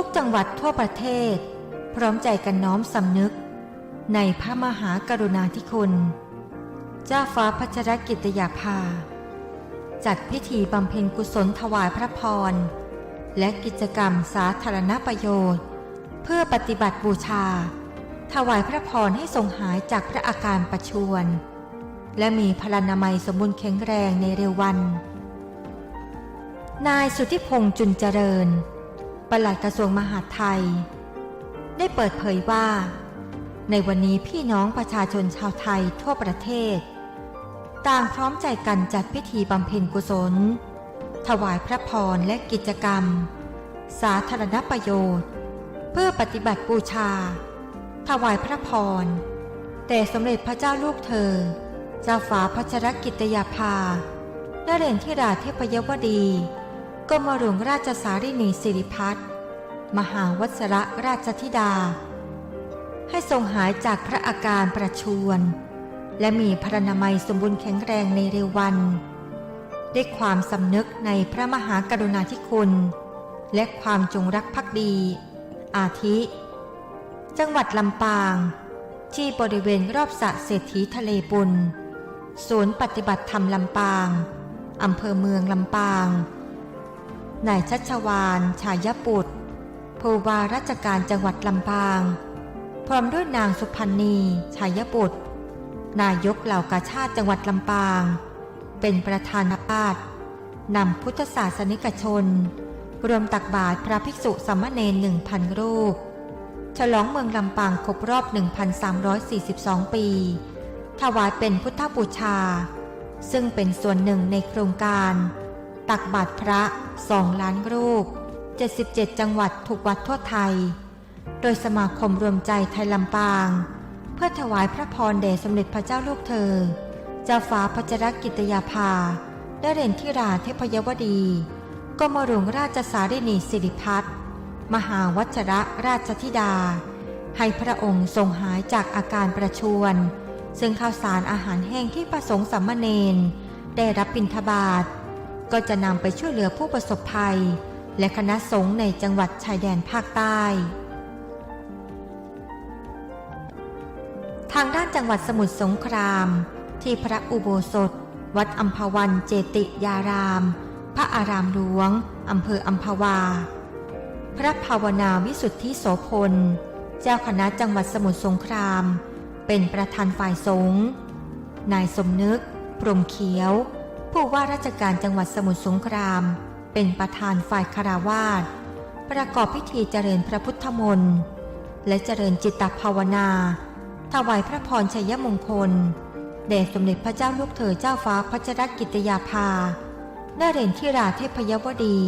ทุกจังหวัดทั่วประเทศ พร้อมใจกันน้อมสำนึก ในพระมหากรุณาธิคุณ เจ้าฟ้าพัชรกิติยาภา จัดพิธีบำเพ็ญกุศลถวายพระพร และกิจกรรมสาธารณประโยชน์ เพื่อปฏิบัติบูชา ถวายพระพรให้ทรงหายจากพระอาการประชวรและมีพลานามัยสมบูรณ์แข็งแรงในเร็ววันนายสุทธิพงษ์จุนเจริญ ปลัดกระทรวงมหาดไทย ได้เปิดเผยว่า ในวันนี้พี่น้องประชาชนชาวไทยทั่วประเทศ ต่างพร้อมใจกันจัดพิธีบำเพ็ญกุศล ถวายพระพรและกิจกรรม สาธารณประโยชน์ เพื่อปฏิบัติบูชา ถวายพระพรแต่สมเด็จพระเจ้าลูกเธอ เจ้าฟ้าพัชรกิตยาภานเรนทิราเทพยวดี กรมหลวงราชสารินีสิริพัฒน์มหาวัชระราชธิดา ให้ทรงหายจากพระอาการประชวรและมีพระนามัยสมบูรณ์แข็งแรงในเร็ววันด้วยความสำนึกในพระมหากรุณาธิคุณ และความจงรักภักดี อาทิ จังหวัดลำปาง ที่บริเวณรอบสระเศรษฐีทะเลบุญ ศูนย์ปฏิบัติธรรมลำปาง อำเภอเมืองลำปาง นายชัชวานชายปุตรผู้ว่าราชการจังหวัดลำปาง พร้อมด้วยนางสุพันนีชายบุตรนายกเหล่ากาชาติจังหวัดลำปาง เป็นประธานปาตนำพุทธศาสนิกชน รวมตักบาตรพระภิกษุสามเณรหนึ่งพันรูป ฉลองเมืองลำปางครบรอบ 1,342 ปี ถวายเป็นพุทธบูชา ซึ่งเป็นส่วนหนึ่งในโครงการ ตักบาตรพระ สองล้านรูป 77 จังหวัดถูกวัดทั่วไทย โดยสมาคมรวมใจไทยลำปาง เพื่อถวายพระพรแด่สมเด็จพระเจ้าลูกเธอ เจ้าฟ้าพัชรกิตยาภาได้เรนทิราเทพยวดีกมหลวงราชสารินีสิริพัฒน์มหาวัชระราชธิดา ให้พระองค์ทรงหายจากอาการประชวรซึ่งข้าวสารอาหารแห้งที่ประสงค์สัมมเนนได้รับบิณฑบาต ก็จะนำไปช่วยเหลือผู้ประสบภัย และคณะสงฆ์ในจังหวัดชายแดนภาคใต้ ทางด้านจังหวัดสมุทรสงคราม ที่พระอุโบสถ วัดอัมพวันเจติยาราม พระอารามหลวงอำเภออัมพวา พระภาวนาวิสุทธิโสพล เจ้าคณะจังหวัดสมุทรสงคราม เป็นประธานฝ่ายสงฆ์นายสมนึกพรหมเขียว ผู้ว่าราชการจังหวัดสมุทรสงคราม เป็นประธานฝ่ายคาราวาสประกอบพิธีเจริญพระพุทธมนต์และเจริญจิตตภาวนา ถวายพระพรชัยมงคลแด่สมเด็จพระเจ้าลูกเธอเจ้าฟ้าพัชรกิตยาภาณเรนทิราเทพยวดี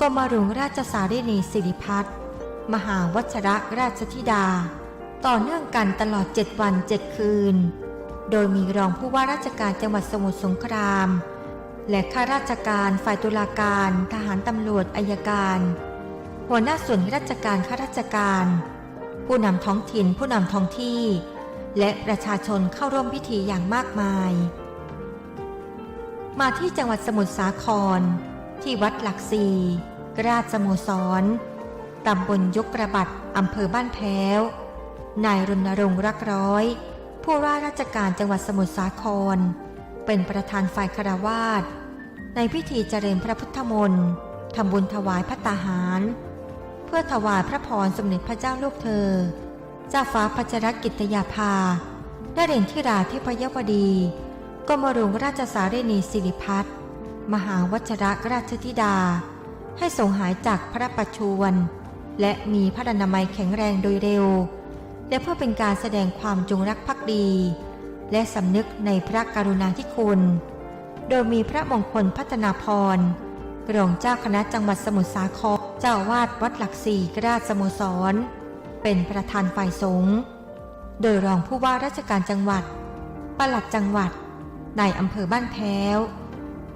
กรมหลวงราชสารินีสิริพัฒน์มหาวัชระราชธิดา ต่อเนื่องกันตลอดเจ็ดวันเจ็ดคืน โดยมีรองผู้ว่าราชการจังหวัดสมุทรสงคราม และข้าราชการฝ่ายตุลาการ ทหารตำรวจอายการ หัวหน้าส่วนราชการข้าราชการ ผู้นำท้องถิ่นผู้นำท้องที่ และประชาชนเข้าร่วมพิธีอย่างมากมาย มาที่จังหวัดสมุทรสาคร ที่วัดหลักสีราชสโมสรตำบลยกกระบัดอำเภอบ้านแพ้ว นายรณรงค์รักร้อย ผู้ว่าราชการจังหวัดสมุทรสาคร เป็นประธานฝ่ายคารวาส ในพิธีเจริญพระพุทธมนต์ทำบุญถวายพระตาหาร เพื่อถวายพระพรสมเด็จพระเจ้าลูกเธอ เจ้าฟ้าพัชรกิตยาภาได้เด่นทิราเทพยวดีกรมหลวงราชสารินีสิริพัฒน์มหาวัชระราชธิดา ให้ทรงหายจากพระประชวรและมีพระดนามัยแข็งแรงโดยเร็ว และเพื่อเป็นการแสดงความจงรักภักดี และสำนึกในพระกรุณาธิคุณ โดยมีพระมงคลพัฒนาพรรองเจ้าคณะจังหวัดสมุทรสาคร เจ้าวาดวัดหลักสี่กราชสโมสร เป็นประธานฝ่ายสงฆ์ โดยรองผู้ว่าราชการจังหวัด ปลัดจังหวัด นายอำเภอบ้านแพ้ว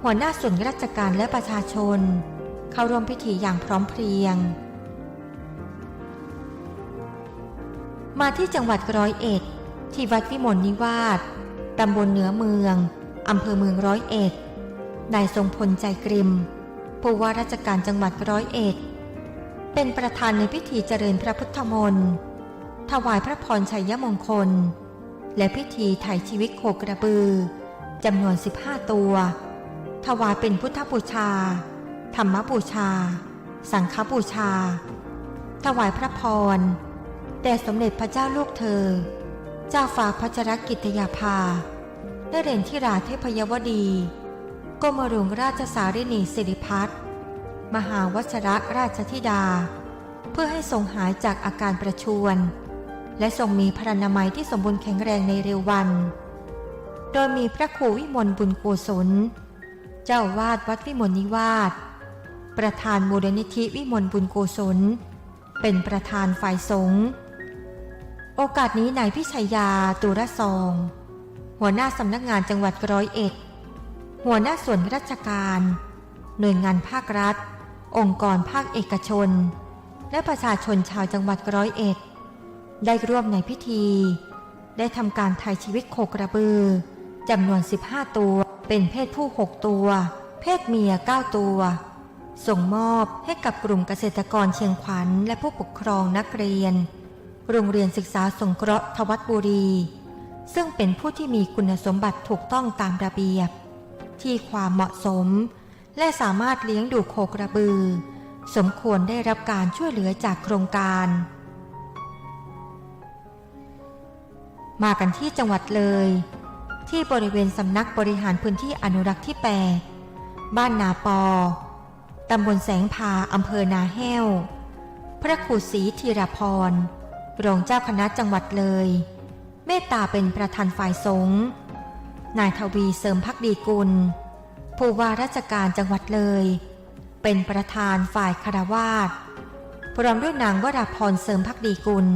หัวหน้าส่วนราชการและประชาชน เข้าร่วมพิธีอย่างพร้อมเพรียง มาที่จังหวัดร้อยเอ็ด ที่วัดวิมลนิวาสตำบลเหนือเมือง อำเภอเมืองร้อยเอ็ด นายทรงพลใจกริม ผู้ว่าราชการจังหวัดร้อยเอ็ด เป็นประธานในพิธีเจริญพระพุทธมนต์ถวายพระพรชัยมงคล และพิธีถ่ายชีวิตโคกระบือจำนวน 15 ตัว ถวายเป็นพุทธบูชา ธรรมบูชา สังฆบูชา ถวายพระพรแด่สมเด็จพระเจ้าลูกเธอ เจ้าฟ้าพัชรกิติยาภา ได้เด่นที่ราเทพยวดีกรมหลวงราชสารินีสิริพัฒน์มหาวชระราชธิดา เพื่อให้ทรงหายจากอาการประชวรและทรงมีพรรณนามัยที่สมบูรณ์แข็งแรงในเร็ววัน โดยมีพระครูวิมลบุญโกศล เจ้าอาวาดวัดวิมลนิวาสประธานมูลนิธิวิมลบุญโกศล เป็นประธานฝ่ายสงฆ์โอกาสนี้นายพิชัยยาตุระซอง หัวหน้าสำนักงานจังหวัดร้อยเอ็ด หัวหน้าส่วนราชการ หน่วยงานภาครัฐ องค์กรภาคเอกชน และประชาชนชาวจังหวัดร้อยเอ็ด ได้ร่วมในพิธี ได้ทำการถ่ายชีวิตโคกระบือจำนวน 15 ตัว เป็นเพศผู้ 6 ตัว เพศเมีย 9 ตัว ส่งมอบให้กับกลุ่มเกษตรกรเชียงขวัญและผู้ปกครองนักเรียน โรงเรียนศึกษาสงเคราะห์ทวัดบุรี ซึ่งเป็นผู้ที่มีคุณสมบัติถูกต้องตามระเบียบ ที่ความเหมาะสม และสามารถเลี้ยงดูโคกระบือ สมควรได้รับการช่วยเหลือจากโครงการ มากันที่จังหวัดเลย ที่บริเวณสำนักบริหารพื้นที่อนุรักษ์ที่ 8 บ้านนาปอตำบลแสงพาอำเภอนาแห้ว พระครูศรีธีรพร รองเจ้าคณะจังหวัดเลย เมตตาเป็นประธานฝ่ายสงฆ์นายทวีเสริมพักดีกุล ผู้ว่าราชการจังหวัดเลย เป็นประธานฝ่ายคารวาสพร้อมด้วยนางวราพรเสริมพักดีกุล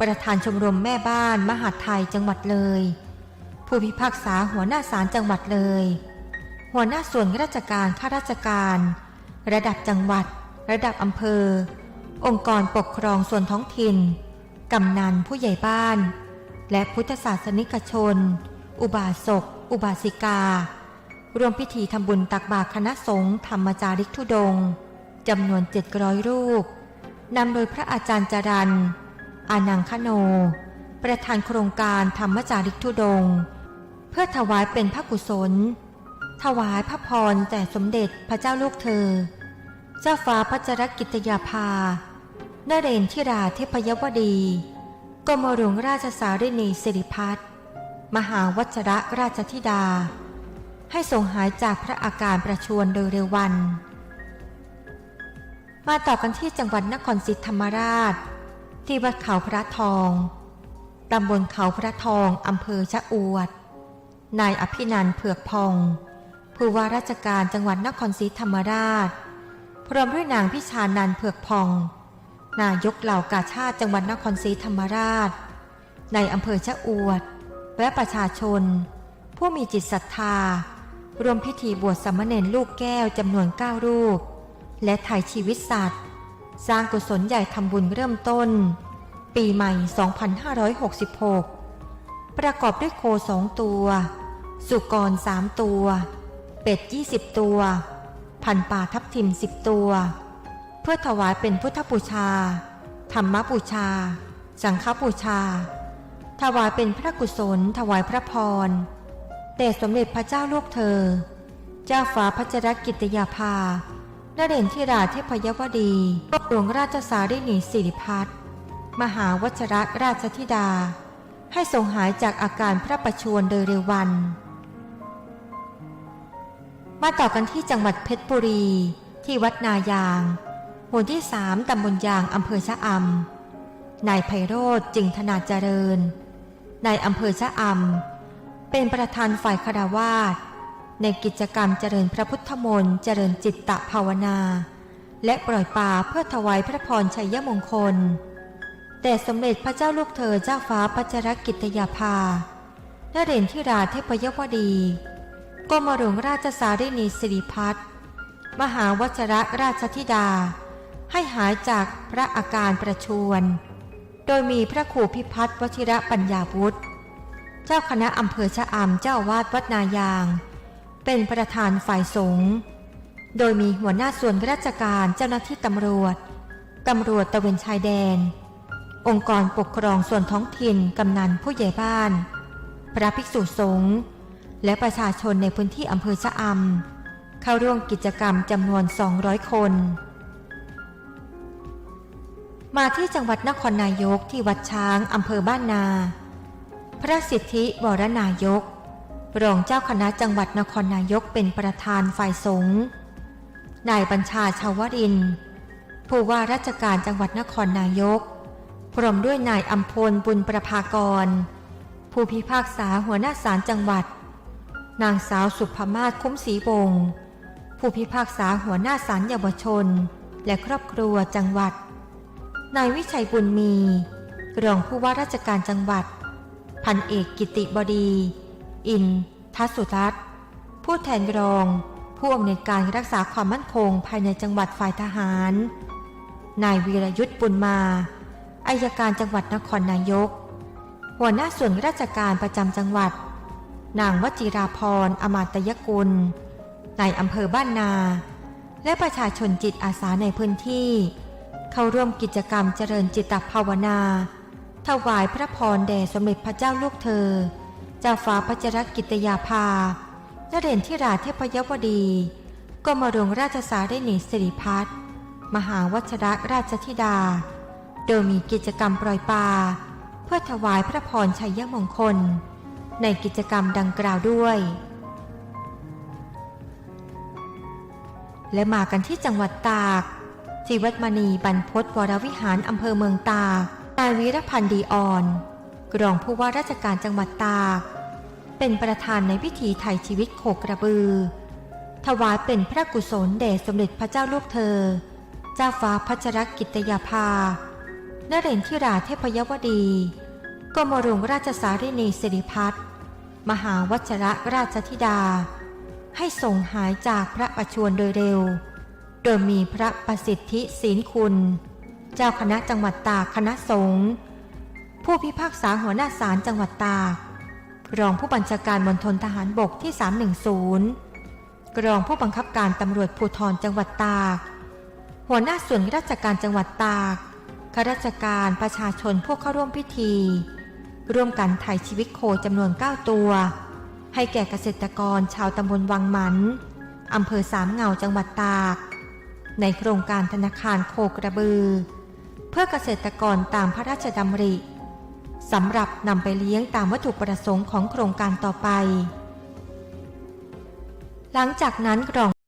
ประธานชมรมแม่บ้านมหาไทยจังหวัดเลย ผู้พิพากษาหัวหน้าศาลจังหวัดเลย หัวหน้าส่วนราชการข้าราชการ ระดับจังหวัด ระดับอำเภอ องค์กรปกครองส่วนท้องถิ่น กำนันผู้ใหญ่บ้าน และพุทธศาสนิกชน อุบาสก อุบาสิกา รวมพิธีทำบุญตักบาตรคณะสงฆ์ธรรมจาริกธุดงจำนวน700รูป นำโดยพระอาจารย์จรันอานังคโน ประธานโครงการธรรมจาริกธุดง เพื่อถวายเป็นพระกุศล ถวายพระพรแด่สมเด็จพระเจ้าลูกเธอ เจ้าฟ้าพัชรกิตยาภา นเรนทิราเทพยวดี รมหลวงราชสารินีสิริพัฒน์มหาวัชระราชธิดา ให้ทรงหายจากพระอาการประชวรโดยเร็ววัน มาต่อกันที่จังหวัดนครศรีธรรมราช ที่วัดเขาพระทองตำบลเขาพระทองอำเภอชะอวด นายอภินันเผือกพองผู้ว่าราชการจังหวัดนครศรีธรรมราช พร้อมด้วยนางพิชานันเผือกพอง นายกเหล่ากาชาติจังหวัดนครศรีธรรมราช ในอำเภอชะอวด และประชาชน ผู้มีจิตศรัทธา รวมพิธีบวชสามเณรลูกแก้วจำนวน 9 รูป และถ่ายชีวิตสัตว์ สร้างกุศลใหญ่ทำบุญเริ่มต้น ปีใหม่ 2566 ประกอบด้วยโคสองตัว สุกรสามตัว เป็ด 20 ตัว พันป่าทับทิม 10 ตัว เพื่อถวายเป็นพุทธบูชา ธรรมบูชา สังฆบูชา ถวายเป็นพระกุศล ถวายพระพรแต่สมเด็จพระเจ้าลูกเธอ เจ้าฟ้าพัชรกิติยาภานเรนทิราเทพยวดีหลวงราชสารินีสิริพัฒน์มหาวชรราชธิดา ให้ทรงหายจากอาการพระประชวรโดยเร็ววัน มาต่อกันที่จังหวัดเพชรบุรีที่วัดนายาง หมู่ที่สามตำบลยางอำเภอชะอำ นายไพโรธจึงธนาเจริญ นายอำเภอชะอำ เป็นประธานฝ่ายคารวาสในกิจกรรมเจริญพระพุทธมนต์เจริญจิตตภาวนา และปล่อยป่าเพื่อถวายพระพรชัยมงคล แต่สมเด็จพระเจ้าลูกเธอเจ้าฟ้าพัชรกิตยาภานเรนทิราเทพยวดีกรมหลวงราชสารินีสิริพัฒน์มหาวัชรราชธิดา ให้หายจากพระอาการประชวรโดยมีพระครูพิพัฒน์วชิระปัญญาวุฒิเจ้าคณะอำเภอชะอำเจ้าวาดวัดนายาง เป็นประธานฝ่ายสงฆ์โดยมีหัวหน้าส่วนราชการเจ้าหน้าที่ตำรวจตำรวจตะเวนชายแดน องค์กรปกครองส่วนท้องถิ่นกำนันผู้ใหญ่บ้าน พระภิกษุสงฆ์และประชาชนในพื้นที่อำเภอชะอำเข้าร่วมกิจกรรมจำนวน 200 คน มาที่จังหวัดนครนายกที่วัดช้างอำเภอบ้านนา พระสิทธิวรนายก รองเจ้าคณะจังหวัดนครนายกเป็นประธานฝ่ายสงฆ์ นายบัญชาชาวริน ผู้ว่าราชการจังหวัดนครนายก พร้อมด้วยนายอัมพลบุญประภากร ผู้พิพากษาหัวหน้าศาลจังหวัด นางสาวสุภมาศคุ้มศรีวงศ์ผู้พิพากษาหัวหน้าศาลเยาวชน และครอบครัวจังหวัด นายวิชัยบุญมี รองผู้ว่าราชการจังหวัด พันเอกกิติบดี อินทัศสุทัศน์ผู้แทนรอง ผู้อำนวยการรักษาความมั่นคงภายในจังหวัดฝ่ายทหาร นายวีรยุทธ์บุญมาอายการจังหวัดนครนายก หัวหน้าส่วนราชการประจำจังหวัด นางวจิราพรอมาตยกุลนายอำเภอบ้านนา และประชาชนจิตอาสาในพื้นที่ เข้าร่วมกิจกรรมเจริญจิตภาวนา ถวายพระพรแด่สมเด็จพระเจ้าลูกเธอ เจ้าฟ้าพัชรกิตยาภานเรนทิราเทพยวดีกรมหลวงราชสารินีสิริพัฒน์มหาวัชรราชธิดา โดยมีกิจกรรมปล่อยปลาเพื่อถวายพระพรชัยมงคล ในกิจกรรมดังกล่าวด้วย และมากันที่จังหวัดตาก ที่วัดมณีบรรพตวรวิหารอำเภอเมืองตากนายวีรพันธ์ดีอ่อน รองผู้ว่าราชการจังหวัดตาก เป็นประธานในพิธีไถ่ชีวิตโคกระบือ ถวายเป็นพระกุศลแด่สมเด็จพระเจ้าลูกเธอ เจ้าฟ้าพัชรกิตยาภานเรนทิราเทพยวดีกรมหลวงราชสารินีสิริพัฒน์มหาวัชระราชธิดา ให้ทรงหายจากพระประชวรโดยเร็ว โดยมีพระประสิทธิศีลคุณ เจ้าคณะจังหวัดตากคณะสงฆ์ผู้พิพากษาหัวหน้าศาลจังหวัดตาก รองผู้บัญชาการมณฑลทหารบกที่ 310 รองผู้บังคับการตำรวจภูธรจังหวัดตาก หัวหน้าส่วนราชการจังหวัดตาก ข้าราชการประชาชนผู้เข้าร่วมพิธี ร่วมกันถ่ายชีวิตโคจำนวน 9 ตัว ให้แก่เกษตรกรชาวตำบลวังหมันอำเภอสามเงาจังหวัดตาก ในโครงการธนาคารโคกระบือ เพื่อเกษตรกรตามพระราชดำริสำหรับนำไปเลี้ยงตามวัตถุประสงค์ของโครงการต่อไป หลังจากนั้นกรอง